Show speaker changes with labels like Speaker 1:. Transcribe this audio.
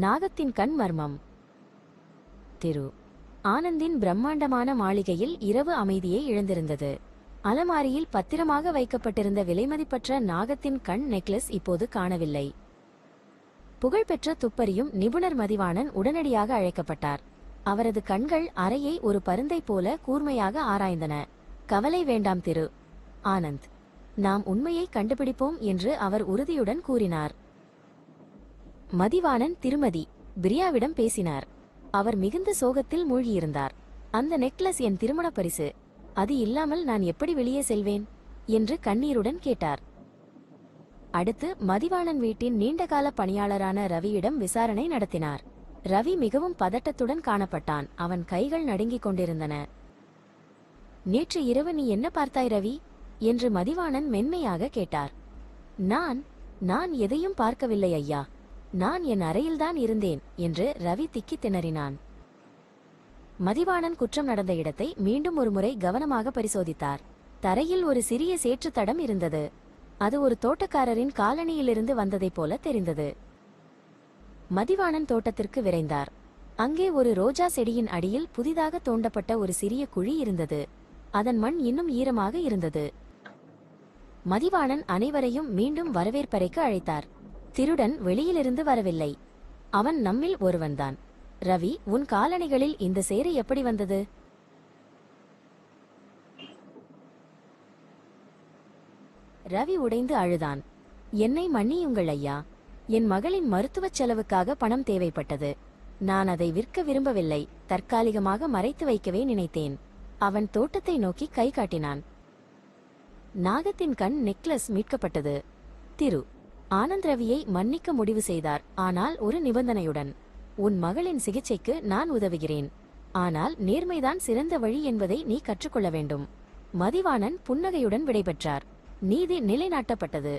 Speaker 1: நாகத்தின் கண் மர்மம். திரு. ஆனந்தின் பிரம்மாண்டமான மாளிகையில் இரவு அமைதியை இழந்திருந்தது. அலமாரியில் பத்திரமாக வைக்கப்பட்டிருந்த விலைமதிப்பற்ற நாகத்தின் கண் நெக்லஸ் இப்போது காணவில்லை. புகழ்பெற்ற துப்பறியும் நிபுணர் மதிவாணன் உடனடியாக அழைக்கப்பட்டார். அவரது கண்கள் அறையை ஒரு பருந்தை போல கூர்மையாக ஆராய்ந்தன. கவலை வேண்டாம் திரு. ஆனந்த். நாம் உண்மையை கண்டுபிடிப்போம் என்று அவர் உறுதியுடன் கூறினார். மதிவாணன் திருமதி பிரியாவிடம் பேசினார். அவர் மிகுந்த சோகத்தில் மூழ்கியிருந்தார். அந்த நெக்லஸ் என் திருமண பரிசு. அது இல்லாமல் நான் எப்படி வெளியே செல்வேன்? என்று கண்ணீருடன் கேட்டார். அடுத்து மதிவாணன் வீட்டின் நீண்டகால பணியாளரான ரவியிடம் விசாரணை நடத்தினார். ரவி மிகவும் பதட்டத்துடன் காணப்பட்டான். அவன் கைகள் நடுங்கிக் கொண்டிருந்தன. நேற்று இரவு நீ என்ன பார்த்தாய் ரவி? என்று மதிவாணன் மென்மையாக கேட்டார். நான் நான் எதையும் பார்க்கவில்லை ஐயா. நான் என் அறையில்தான் இருந்தேன் என்று ரவி திக்கித் திணறினான். மதிவாணன் குற்றம் நடந்த இடத்தை மீண்டும் ஒருமுறை கவனமாக பரிசோதித்தார். தரையில் ஒரு சிறிய சேற்றுத் தடம் இருந்தது. அது ஒரு தோட்டக்காரரின் காலனியிலிருந்து வந்ததைப் போல தெரிந்தது. மதிவாணன் தோட்டத்திற்கு விரைந்தார். அங்கே ஒரு ரோஜா செடியின் அடியில் புதிதாக தோண்டப்பட்ட ஒரு சிறிய குழி இருந்தது. அதன் மண் இன்னும் ஈரமாக இருந்தது. மதிவாணன் அனைவரையும் மீண்டும் வரவேற்பறைக்கு அழைத்தார். திருடன் வெளியிலிருந்து வரவில்லை. அவன் நம்மில் ஒருவன்தான். ரவி உன் காலணிகளில் இந்த சேரு எப்படி வந்தது? ரவி உடைந்து அழுதான். என்னை மன்னியுங்கள் ஐயா. என் மகளின் மருத்துவச் செலவுக்காக பணம் தேவைப்பட்டது. நான் அதை விற்க விரும்பவில்லை. தற்காலிகமாக மறைத்து வைக்கவே நினைத்தேன். அவன் தோட்டத்தை நோக்கி கை காட்டினான். நாகத்தின் கண் நெக்லஸ் மீட்கப்பட்டது. திரு ஆனந்த் ரவியை மன்னிக்க முடிவு செய்தார். ஆனால் ஒரு நிபந்தனையுடன் உன் மகளின் சிகிச்சைக்கு நான் உதவுகிறேன். ஆனால் நேர்மைதான் சிறந்த வழி என்பதை நீ கற்றுக்கொள்ள வேண்டும். மதிவாணன் புன்னகையுடன் விடைபெற்றார். நீதி நிலைநாட்டப்பட்டது.